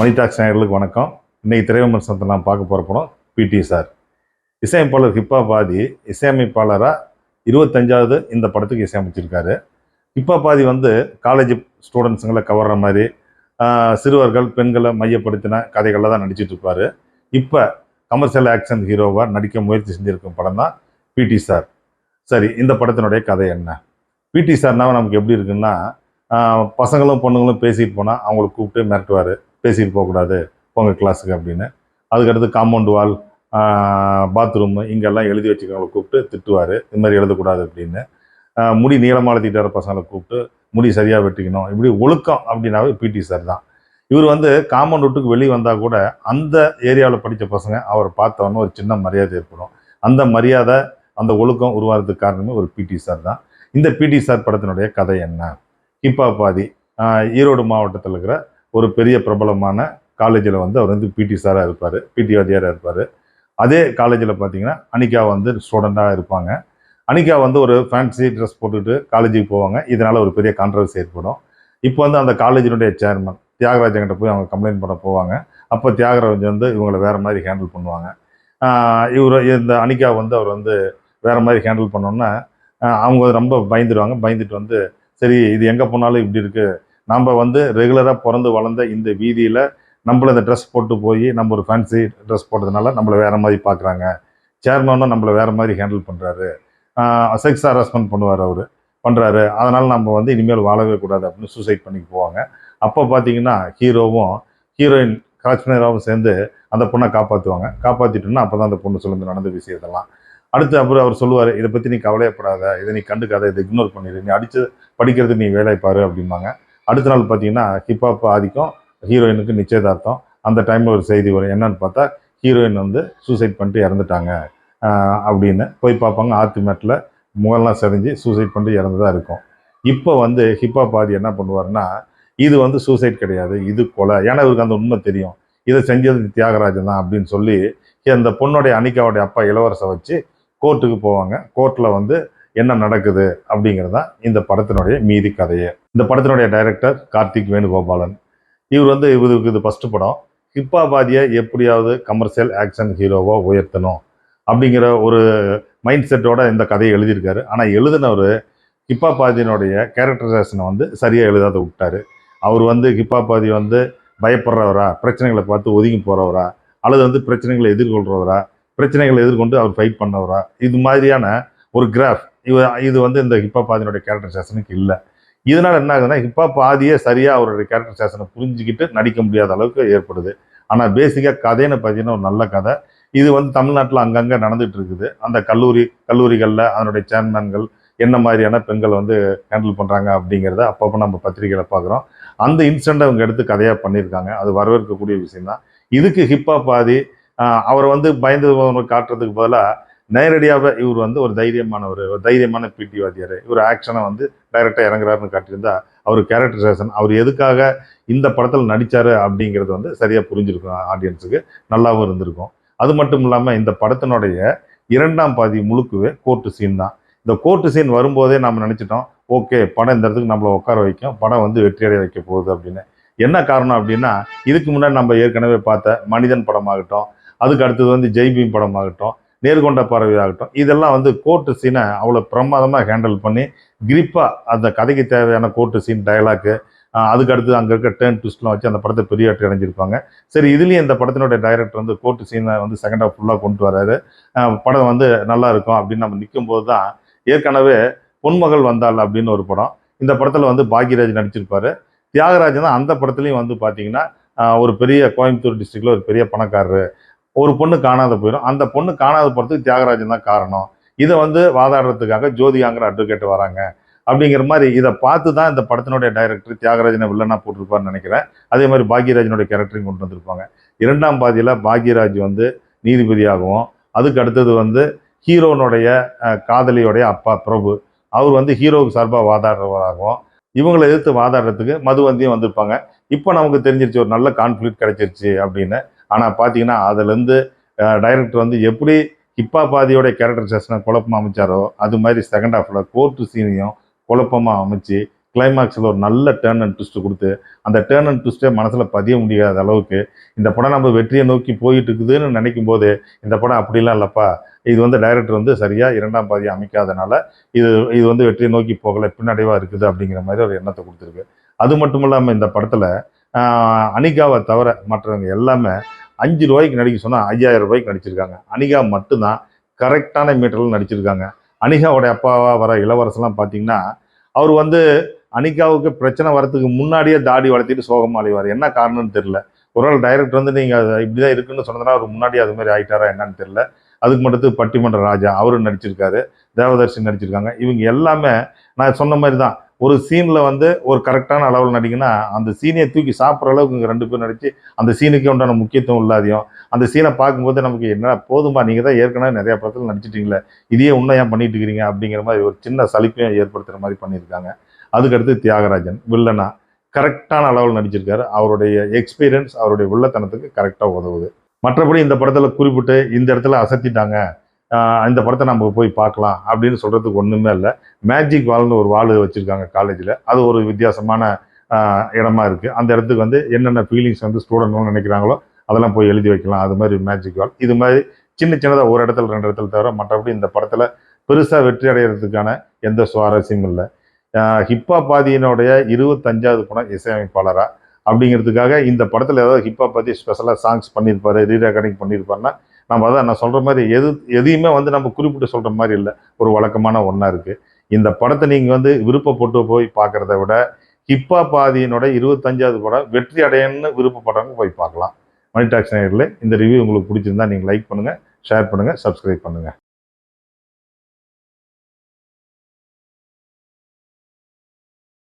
மணி tax நேயர்களுக்கு வணக்கம். இன்னைக்கு திரைவிமர்சனத்தை நான் பார்க்க போகிற படம் பிடி சார். இசையமைப்பாளர் ஹிப்பா பாதி இசையமைப்பாளராக இருபத்தஞ்சாவது இந்த படத்துக்கு இசையமைச்சிருக்காரு. ஹிப்பா பாதி வந்து காலேஜ் ஸ்டூடெண்ட்ஸுங்களை கவர்ற மாதிரி சிறுவர்கள் பெண்களை மையப்படுத்தின கதைகளில் தான் நடிச்சிட்டு இருப்பார். இப்போ கமர்ஷியல் ஆக்ஷன் ஹீரோவாக நடிக்க முயற்சி செஞ்சுருக்கும் படம் தான் பிடி சார். சரி இந்த படத்தினுடைய கதை என்ன? பிடி சார்னா நமக்கு எப்படி இருக்குன்னா பசங்களும் பொண்ணுங்களும் பேசிட்டு போனால் அவங்கள கூப்பிட்டு மிரட்டுவார். பேசிட்டு போகக்கூடாது. போங்க கிளாஸுக்கு அப்படின்னு. அதுக்கடுத்து காம்பவுண்ட் வால் பாத்ரூம் இங்கெல்லாம் எழுதி வச்சுக்கவங்களை கூப்பிட்டு திட்டுவார். இது மாதிரி எழுதக்கூடாது அப்படின்னு. முடி நீளமாக எழுதிட்டு வர பசங்களை கூப்பிட்டு முடி சரியாக வெட்டிக்கணும். இப்படி ஒழுக்கம் அப்படின்னாவே பிடி சார் தான். இவர் வந்து காம்பவுண்ட் விட்டுக்கு வெளியே வந்தால் கூட அந்த ஏரியாவில் படித்த பசங்க அவரை பார்த்தவொன்னே ஒரு சின்ன மரியாதை ஏற்படும். அந்த மரியாதை அந்த ஒழுக்கம் உருவாகிறதுக்கு காரணமே ஒரு பிடி சார் தான். இந்த பிடி சார் படத்தினுடைய கதை என்ன? ஹிப்பா பாதி ஈரோடு மாவட்டத்தில் இருக்கிற ஒரு பெரிய பிரபலமான காலேஜில் வந்து அவர் வந்து பிடி சாராக இருப்பார் பிடி வாத்தியாராக இருப்பார். அதே காலேஜில் பார்த்தீங்கன்னா அனிகா வந்து ஸ்டூடெண்ட்டாக இருப்பாங்க. அனிகா வந்து ஒரு ஃபேன்சி ட்ரெஸ் போட்டுட்டு காலேஜுக்கு போவாங்க. இதனால் ஒரு பெரிய கான்ட்ரவர்சி ஏற்படும். இப்போ வந்து அந்த காலேஜினுடைய சேர்மன் தியாகராஜன்கிட்ட போய் அவங்க கம்ப்ளைண்ட் பண்ண போவாங்க. அப்போ தியாகராஜ் வந்து இவங்களை வேறு மாதிரி ஹேண்டில் பண்ணுவாங்க. இவர் இந்த அனிகா வந்து அவர் வந்து வேறு மாதிரி ஹேண்டில் பண்ணோன்னா அவங்க ரொம்ப பயந்துடுவாங்க பயந்துட்டு வந்து சரி இது எங்கே போனாலும் இப்படி இருக்குது நம்ம வந்து ரெகுலராக பிறந்து வளர்ந்த இந்த வீதியில் நம்மள இந்த ட்ரெஸ் போட்டு போய் நம்ம ஒரு ஃபேன்சி ட்ரெஸ் போட்டதுனால நம்மளை வேறு மாதிரி பார்க்குறாங்க சேர்மனும் நம்மளை வேறு மாதிரி ஹேண்டில் பண்ணுறாரு செக்ஸ் ஹராஸ்மெண்ட் பண்ணுவார் அவர் பண்ணுறாரு அதனால் நம்ம வந்து இனிமேல் வாழவே கூடாது அப்படின்னு சூசைட் பண்ணி போவாங்க. அப்போ பார்த்தீங்கன்னா ஹீரோவும் ஹீரோயின் காஷ்மீராவும் சேர்ந்து அந்த பொண்ணை காப்பாற்றுவாங்க காப்பாற்றிட்டோன்னா அப்போ தான் அந்த பொண்ணு சொல்லுங்க நடந்த விஷயத்தெல்லாம். அடுத்து அப்புறம் அவர் சொல்லுவார் இதை பற்றி நீ கவலையப்படாத. இதை நீ கண்டுக்காத. இதை இக்னோர் பண்ணிடு நீ அடித்து படிக்கிறது நீ வேலை பாரு அப்படிம்பாங்க. அடுத்த நாள் பார்த்தீங்கன்னா ஹிப்ஹாப் ஆதிக்கம் ஹீரோயினுக்கு நிச்சயதார்த்தம். அந்த டைமில் ஒரு செய்தி வரும். என்னன்னு பார்த்தா ஹீரோயின் வந்து சூசைட் பண்ணிட்டு இறந்துட்டாங்க. அப்படின்னு போய் பார்ப்பாங்க. ஆத்துமேட்டில் முகம்லாம் செறிஞ்சு சூசைட் பண்ணிட்டு இறந்துதான் இருக்கும். இப்போ வந்து ஹிப்ஹாப் ஆதி என்ன பண்ணுவார்னா இது வந்து சூசைட் கிடையாது. இது கொலை. ஏன்னா இவருக்கு அந்த உண்மை தெரியும். இதை செஞ்சது தியாகராஜன் தான் அப்படின்னு சொல்லி அந்த பொண்ணுடைய அனிகாவுடைய அப்பா இளவரசை வச்சு கோர்ட்டுக்கு போவாங்க. கோர்ட்டில் வந்து என்ன நடக்குது அப்படிங்கிறது தான் இந்த படத்தினுடைய மீதி கதையே. இந்த படத்தினுடைய டைரக்டர் கார்த்திக் வேணுகோபாலன். இவர் வந்து இவருக்கு இது ஃபஸ்ட்டு படம். ஹிப்பாபாதியை எப்படியாவது கமர்ஷியல் ஆக்ஷன் ஹீரோவாக உயர்த்தணும் அப்படிங்கிற ஒரு மைண்ட் செட்டோட இந்த கதையை எழுதியிருக்காரு. ஆனால் எழுதினவர் ஹிப்பாபாதியினுடைய கேரக்டரைசேஷனை வந்து சரியாக எழுதாத விட்டார். அவர் வந்து ஹிப்பாபாதி வந்து பயப்படுறவரா பிரச்சனைகளை பார்த்து ஒதுங்கி போகிறவரா அல்லது வந்து பிரச்சனைகளை எதிர்கொள்கிறவரா பிரச்சனைகளை எதிர்கொண்டு அவர் ஃபைட் பண்ணவரா இது மாதிரியான ஒரு கிராஃப் இவ இது வந்து இந்த ஹிப்பாபாதியினுடைய கேரக்டரைசேஷனுக்கு இல்லை. இதனால் என்ன ஆகுதுன்னா ஹிப்ஹாப் ஆதியே சரியாக அவருடைய கேரக்டர் சேஷனை புரிஞ்சுக்கிட்டு நடிக்க முடியாத அளவுக்கு ஏற்படுது. ஆனால் பேசிக்காக கதைன்னு பார்த்தீங்கன்னா ஒரு நல்ல கதை. இது வந்து தமிழ்நாட்டில் அங்கங்கே நடந்துகிட்டு இருக்குது. அந்த கல்லூரி கல்லூரிகளில் அதனுடைய சேர்மேன்கள் என்ன மாதிரியான பெண்கள் வந்து ஹேண்டில் பண்ணுறாங்க அப்படிங்கிறத அப்பப்போ நம்ம பத்திரிகையில் பார்க்குறோம் அந்த இன்சிடெண்ட் அவங்க எடுத்து கதையாக பண்ணியிருக்காங்க. அது வரவேற்கக்கூடிய விஷயம் தான் இதுக்கு ஹிப்ஹாப் ஆதி அவரை வந்து பயந்து காட்டுறதுக்கு பதிலாக நேரடியாகவே இவர் வந்து ஒரு தைரியமானவர் ஒரு தைரியமான பிடி வாத்தியார் இவர் ஆக்ஷனை வந்து டைரெக்டாக இறங்குறாருன்னு காட்டியிருந்தா அவர் கேரக்டரைசேஷன் அவர் எதுக்காக இந்த படத்தில் நடித்தார் அப்படிங்கிறது வந்து சரியாக புரிஞ்சிருக்கும் ஆடியன்ஸுக்கு நல்லாவும் இருந்திருக்கும். அது மட்டும் இல்லாமல் இந்த படத்தினுடைய இரண்டாம் பாதி முழுக்கவே கோர்ட்டு சீன் தான். இந்த கோர்ட்டு சீன் வரும்போதே நம்ம நினச்சிட்டோம் ஓகே படம் இந்த இடத்துக்கு நம்மளை உட்கார வைக்கும் படம் வந்து வெற்றியடைய வைக்க போகுது அப்படின்னு. என்ன காரணம் அப்படின்னா இதுக்கு முன்னாடி நம்ம ஏற்கனவே பார்த்த மனிதன் படமாகட்டும் அதுக்கு அடுத்தது வந்து ஜெய்பீம் படமாகட்டும் நேர்கொண்ட பார்வையாகட்டும். இதெல்லாம் வந்து கோர்ட்டு சீனை அவ்வளோ பிரமாதமாக ஹேண்டில் பண்ணி கிரிப்பாக அந்த கதைக்கு தேவையான கோர்ட்டு சீன் டயலாக்கு அதுக்கு அடுத்து அங்கே இருக்க டேர்ன் ட்விஸ்ட்லாம் வச்சு அந்த படத்தை பெரிய வெற்றி அடைஞ்சிருப்பாங்க. சரி இதுலேயும் இந்த படத்தினுடைய டைரக்டர் வந்து கோர்ட்டு சீனை வந்து செகண்ட் ஹாஃப் ஃபுல்லாக கொண்டு வராரு. படம் வந்து நல்லா இருக்கும் அப்படின்னு நம்ம நிற்கும் போது தான் ஏற்கனவே பொன்மகள் வந்தாள் அப்படின்னு ஒரு படம். இந்த படத்தில் வந்து பாக்யராஜ் நடிச்சிருப்பாரு. தியாகராஜன் தான் அந்த படத்துலையும் வந்து பார்த்தீங்கன்னா ஒரு பெரிய கோயம்புத்தூர் டிஸ்ட்ரிக்டில் ஒரு பெரிய பணக்காரர். ஒரு பொண்ணு காணாத போயிடும் அந்த பொண்ணு காணாத போகிறதுக்கு தியாகராஜன் தான் காரணம். இதை வந்து வாதாடுறதுக்காக ஜோதிகாங்கிற அட்வொகேட் வராங்க. அப்படிங்கிற மாதிரி இதை பார்த்து தான் இந்த படத்தினுடைய டைரக்டர் தியாகராஜனை வில்லனா போட்டிருப்பார்னு நினைக்கிறேன். அதே மாதிரி பாக்யராஜனுடைய கேரக்டரையும் கொண்டு வந்திருப்பாங்க. இரண்டாம் பாதியில் பாக்யராஜ் வந்து நீதிபதியாகவும் அதுக்கு அடுத்தது வந்து ஹீரோனுடைய காதலியுடைய காதலியோடைய அப்பா பிரபு. அவர் வந்து ஹீரோவுக்கு சார்பாக வாதாடுறவராகவும் இவங்களை எதிர்த்து வாதாடுறதுக்கு மதுவந்தியும் வந்திருப்பாங்க. இப்போ நமக்கு தெரிஞ்சிருச்சு ஒரு நல்ல கான்ஃப்ளிக் கிடைச்சிருச்சு அப்படின்னு. ஆனால் பார்த்தீங்கன்னா அதுலேருந்து டைரக்டர் வந்து எப்படி ஹிப்பா பாதியோட கேரக்டரைசேஷனை குழப்பமாக அமைச்சாரோ அது மாதிரி செகண்ட் ஹாஃபில் கோர்ட்டு சீனையும் குழப்பமாக அமைச்சு கிளைமாக்ஸில் ஒரு நல்ல டேர்ன் அண்ட் ட்விஸ்ட்டு கொடுத்து அந்த டேர்ன் அண்ட் ட்விஸ்ட்டே மனசில் பதிய முடியாத அளவுக்கு இந்த படம் நம்ம வெற்றியை நோக்கி போயிட்டு இருக்குதுன்னு நினைக்கும் போது இந்த படம் அப்படிலாம் இல்லைப்பா. இது வந்து டைரக்டர் வந்து சரியாக இரண்டாம் பாதியை அமைக்காதனால இது இது வந்து வெற்றியை நோக்கி போகலை பின்னடைவாக இருக்குது அப்படிங்கிற மாதிரி ஒரு எண்ணத்தை கொடுத்துருக்கு. அது மட்டும் இல்லாமல் இந்த படத்தில் அனிகாவை தவிர மற்றவங்க எல்லாமே அஞ்சு ரூபாய்க்கு நடிக்க சொன்னால் ஐயாயிரம் ரூபாய்க்கு நடிச்சிருக்காங்க. அனிகா மட்டும்தான் கரெக்டான மீட்டரில் நடிச்சிருக்காங்க. அனிகாவோட அப்பாவாக வர இளவரசெல்லாம் பார்த்தீங்கன்னா அவர் வந்து அனிகாவுக்கு பிரச்சனை வரதுக்கு முன்னாடியே தாடி வளர்த்திட்டு சோகமாக அழிவார் என்ன காரணம்னு தெரில ஒரு நாள் டைரக்டர் வந்து நீங்கள் இப்படி தான் இருக்குன்னு சொன்னதுனா அவர் முன்னாடி அது மாதிரி ஆயிட்டாரா என்னன்னு தெரில அதுக்கு மட்டும் பட்டிமன்ற ராஜா அவரும் நடிச்சிருக்காரு. தேவதர்ஷன் நடிச்சிருக்காங்க. இவங்க எல்லாமே நான் சொன்ன மாதிரி தான் ஒரு சீனில் வந்து ஒரு கரெக்டான அளவில் நடிங்கன்னா அந்த சீனையை தூக்கி சாப்பிட்ற அளவுக்கு இங்கே ரெண்டு பேரும் நடித்து அந்த சீனுக்கே உண்டான முக்கியத்துவம் இல்லாதையும் அந்த சீனை பார்க்கும்போது நமக்கு என்ன போதுமா நீங்கள் தான் ஏற்கனவே நிறையா படத்தில் நடிச்சிட்டிங்களே இதையே இன்னும் ஏன் பண்ணிட்டு இருக்கிறீங்க அப்படிங்கிற மாதிரி ஒரு சின்ன சலிப்பையும் ஏற்படுத்துகிற மாதிரி பண்ணியிருக்காங்க. அதுக்கடுத்து தியாகராஜன் வில்லனா கரெக்டான அளவில் நடிச்சிருக்காரு. அவருடைய எக்ஸ்பீரியன்ஸ் அவருடைய வில்லத்தனத்துக்கு கரெக்டாக உதவுது. மற்றபடி இந்த படத்தில் குறிப்பிட்டு இந்த இடத்துல அசத்திட்டாங்க. இந்த படத்தை நம்ம போய் பார்க்கலாம் அப்படின்னு சொல்கிறதுக்கு ஒன்றுமே இல்லை. மேஜிக் வால்னு ஒரு வால் வச்சுருக்காங்க காலேஜில் அது ஒரு வித்தியாசமான இடமா இருக்குது அந்த இடத்துக்கு வந்து என்னென்ன ஃபீலிங்ஸ் வந்து ஸ்டூடெண்ட்னு நினைக்கிறாங்களோ அதெல்லாம் போய் எழுதி வைக்கலாம். அது மாதிரி மேஜிக் வால் இது மாதிரி சின்ன சின்னதாக ஒரு இடத்துல ரெண்டு இடத்துல தவிர மற்றபடி இந்த படத்தில் பெருசாக வெற்றி அடைகிறதுக்கான எந்த சுவாரஸ்யமும் இல்லை. ஹிப்பா பாதியினுடைய இருபத்தஞ்சாவது படம் இசையமைப்பாளராக அப்படிங்கிறதுக்காக இந்த படத்தில் ஏதாவது ஹிப்பா பாதி ஸ்பெஷலாக சாங்ஸ் பண்ணியிருப்பார் ரீரெக்கார்டிங் பண்ணியிருப்பாருன்னா நம்ம அதான் நான் சொல்கிற மாதிரி எது எதையுமே வந்து நம்ம குறிப்பிட்டு சொல்கிற மாதிரி இல்லை. ஒரு வழக்கமான ஒன்றா இருக்குது இந்த படத்தை நீங்கள் வந்து விருப்பப்பட்டு போய் பார்க்குறத விட ஹிப்பா பாதியினோட இருபத்தஞ்சாவது படம் வெற்றி அடையணும்னு விருப்பப்படுறவங்க போய் பார்க்கலாம். மணி டாக்ஸ் நேரில் இந்த ரிவ்யூ உங்களுக்கு பிடிச்சிருந்தா நீங்கள் லைக் பண்ணுங்கள் ஷேர் பண்ணுங்கள் சப்ஸ்கிரைப் பண்ணுங்கள்